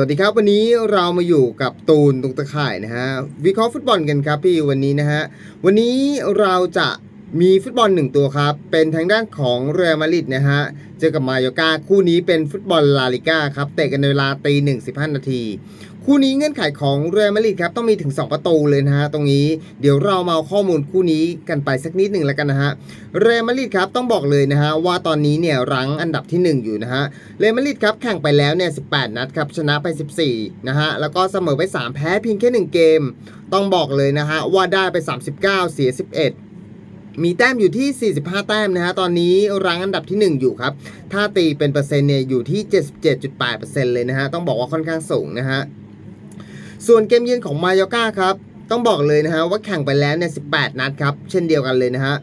วัสดีครับ วันนี้เรามาอยู่กับตูนตรงตะข่ายนะฮะวิเคราะห์ฟุตบอลกันครับพี่วันนี้นะฮะวันนี้เราจะมีฟุตบอลหนึ่งตัวครับ เป็นทางด้านของเรอัลมาดริดนะฮะเจอกับมาโยกาคู่นี้เป็นฟุตบอลลาลิก้าครับเตะกันในเวลาตีหนึ่งสิบห้านาที คู่นี้เงื่อนไขของเรอัลมาดริดครับต้องมีถึง 2 ประตูเลยนะฮะตรงนี้เดี๋ยวเรามาข้อมูลคู่นี้กันไปสักนิดหนึ่งแล้วกันนะฮะเรอัลมาดริดครับต้องบอกเลยนะฮะว่าตอนนี้เนี่ยรั้งอันดับที่ 1 อยู่นะฮะเรอัลมาดริดครับแข่งไปแล้วเนี่ย18 นัดครับชนะไป 14นะฮะแล้วก็เสมอไป 3 แพ้เพียงแค่ 1 เกม ต้องบอกเลยนะฮะว่าได้ไป 39 เสีย 11มีแต้มอยู่ที่ 45 แต้มนะฮะ ตอนนี้รั้งอันดับที่ 1 อยู่ครับ ถ้าตีเป็นเปอร์เซ็นต์เนี่ยอยู่ที่ 77.8%เลยนะฮะ ต้องบอกว่าค่อนข้างสูงนะฮะ ส่วนเกมเยือนของมายอกาครับต้องบอกเลยนะฮะว่าแข่งไปแล้วเนี่ย18 นัดครับ เช่นเดียวกันเลยนะฮะ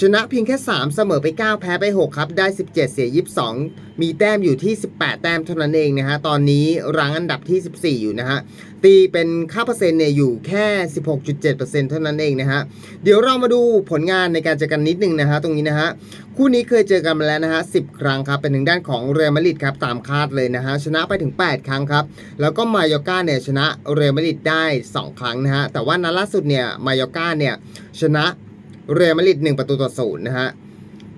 ชนะเพียงแค่ 3 เสมอไป 9 แพ้ไป 6 ครับ ได้ 17 เสีย 22 มีแต้มอยู่ที่ 18 แต้มเท่านั้นเองนะฮะ ตอนนี้รั้งอันดับที่ 14 อยู่นะฮะ ตีเป็นค่าเปอร์เซ็นต์เนี่ยอยู่แค่ 16.7%เท่านั้นเองนะฮะ เดี๋ยวเรามาดูผลงานในการเจอกันนิดนึงนะฮะ ตรงนี้นะฮะคู่นี้เคยเจอกันมาแล้วนะฮะ10 ครั้งครับ เป็นทางด้านของเรอัลมาดริดครับตามคาดเลยนะฮะชนะไปถึง 8 ครั้งครับ แล้วก็มายอกาเนี่ยชนะเรอัลมาดริดได้ 2 ครั้งนะฮะแต่ว่านัดล่าสุดเนี่ยมายอกาเนี่ยชนะเรอัลมาดริด1ประตูต่อศูนย์นะฮะ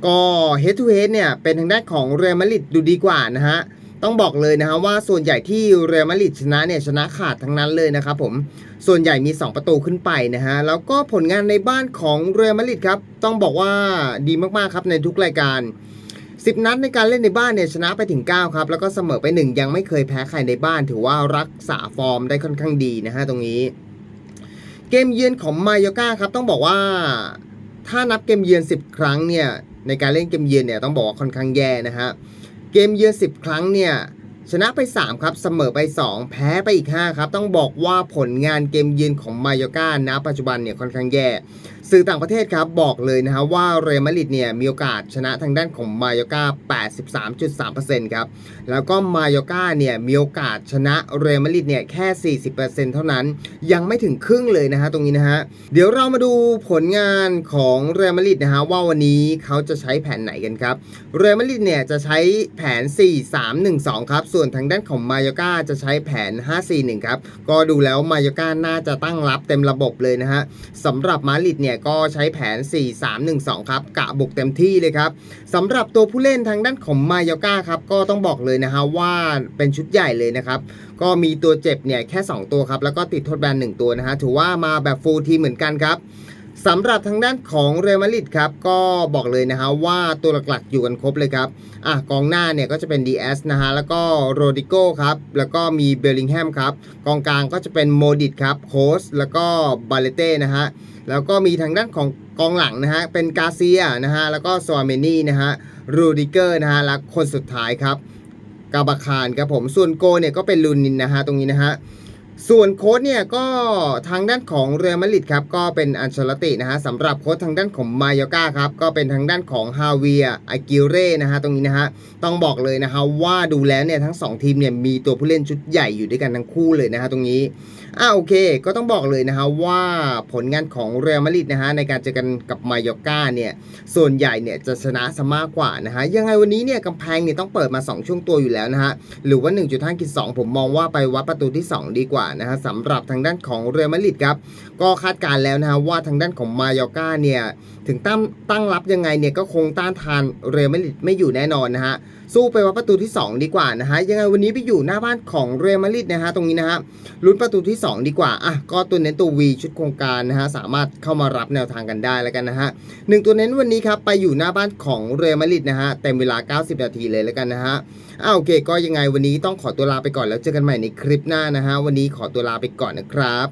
ก็เฮดทูเฮดเนี่ยเป็นทางด้านของเรอัลมาดริดดูดีกว่านะฮะ ต้องบอกเลยนะฮะว่าส่วนใหญ่ที่เรอัลมาดริดชนะเนี่ยชนะขาดทั้งนั้นเลยนะครับผมส่วนใหญ่มี 2 ประตูขึ้นไปนะฮะแล้วก็ผลงานในบ้านของเรอัลมาดริดครับต้องบอกว่าดีมากๆครับในทุกรายการ 10 นัดในการเล่นในบ้านเนี่ยชนะไปถึง 9 ครับ แล้วก็เสมอไป 1 ยังไม่เคยแพ้ใครในบ้าน ถือว่ารักษาฟอร์มได้ค่อนข้างดีนะฮะตรงนี้ เกมเยือนของมายอกาครับต้องบอกว่าถ้านับเกมเยือน 10 ครั้งเนี่ยในการเล่นเกมเยือนเนี่ยต้องบอกว่าค่อนข้างแย่นะฮะ เกมเยือน10 ครั้งเนี่ย ชนะไป 3 ครับ เสมอไป 2 แพ้ไปอีก 5 ครับ ต้องบอกว่าผลงานเกมเยือนของมายอกาณปัจจุบันเนี่ยค่อนข้างแย่ สื่อต่างประเทศครับบอกเลยนะฮะว่าเรอัลมาดริดเนี่ยมีโอกาสชนะทางด้านของมายอกา83.3%ครับ แล้วก็มายอกาเนี่ยมีโอกาสชนะเรอัลมาดริดเนี่ยแค่ 40%เท่านั้น ยังไม่ถึงครึ่งเลยนะฮะตรงนี้นะฮะ เดี๋ยวเรามาดูผลงานของเรอัลมาดริดนะฮะว่าวันนี้เขาจะใช้แผนไหนกันครับ เรอัลมาดริดเนี่ยจะใช้แผน 4-3-1-2 ครับส่วนทางด้านของมายอกาจะใช้แผน 5-4-1 ครับ ก็ดูแล้วมายอกาน่าจะตั้งรับเต็มระบบเลยนะฮะสำหรับมาดริดเนี่ยก็ใช้แผน 4-3-1-2 ครับ กะบุกเต็มที่เลยครับสำหรับตัวผู้เล่นทางด้านของมายอกาครับ ก็ต้องบอกเลยนะฮะว่าเป็นชุดใหญ่เลยนะครับ ก็มีตัวเจ็บเนี่ยแค่ 2 ตัวครับ แล้วก็ติดโทษแบน1ตัวนะฮะถือว่ามาแบบฟูลทีเหมือนกันครับ สำหรับทางด้านของเรอัลมาดริดครับก็บอกเลยนะฮะว่าตัวหลักๆอยู่กันครบเลยครับอะกองหน้าเนี่ยก็จะเป็น DS นะฮะแล้วก็โรดิโก้ครับแล้วก็มีเบลลิงแฮมครับกองกลางก็จะเป็นโมดิตครับโคสแล้วก็บาเลเต้นะฮะแล้วก็มีทางด้านของกองหลังนะฮะเป็นกาเซียนะฮะแล้วก็ซวาเมนี่นะฮะรูดิเกอร์นะฮะและคนสุดท้ายครับกาบาคารครับผมส่วนโกเนี่ยก็เป็นลูนินนะฮะตรงนี้นะฮะ ส่วนโค้ชเนี่ยก็ทางด้านของเรอัลมาดริดครับก็เป็นอันเชลตินะฮะสำหรับโค้ชทางด้านของมายอกาครับก็เป็นทางด้านของฮาเวียอากิเร่นะฮะตรงนี้นะฮะต้องบอกเลยนะฮะว่าดูแล้วเนี่ยทั้ง 2 ทีมเนี่ยมีตัวผู้เล่นชุดใหญ่อยู่ด้วยกันทั้งคู่เลยนะฮะตรงนี้อ่าโอเค ก็ต้องบอกเลยนะฮะว่าผลงานของเรอัลมาดริดนะฮะในการเจอกันกับมายอกาเนี่ยส่วนใหญ่เนี่ยจะชนะซะมากกว่านะฮะยังไงวันนี้เนี่ยกำแพงเนี่ยต้องเปิดมา 2 ช่วงตัวอยู่แล้วนะฮะหรือว่า1.5กิ2ผมมองว่าไปวัดประตูที่ 2 ดีกว่านะฮะสำหรับทางด้านของเรอัลมาดริดครับก็คาดการแล้วนะฮะว่าทางด้านของมายอกาเนี่ยถึงตั้งตั้งรับยังไงเนี่ยก็คงต้านทานเรอัลมาดริดไม่อยู่แน่นอนนะฮะสู้ไปวัดประตูที่ 2 ดีกว่านะฮะยังไงวันนี้ไปอยู่หน้าบ้านของเรอัลมาดริดนะฮะตรงนี้นะฮะลุ้นประตูที่ 2 ดีกว่าอะก็ตัวเน้นตัว V ชุดโครงการนะฮะสามารถเข้ามารับแนวทางกันได้แล้วกันนะฮะหนึ่งตัวเน้นวันนี้ครับไปอยู่หน้าบ้านของเรอัลมาดริดนะฮะเต็มเวลา 90 นาทีเลยแล้วกันนะฮะอ่าโอเค ก็ยังไงวันนี้ต้องขอตัวลาไปก่อนแล้วเจอกันใหม่ในคลิปหน้านะฮะวันนี้ขอตัวลาไปก่อนนะครับ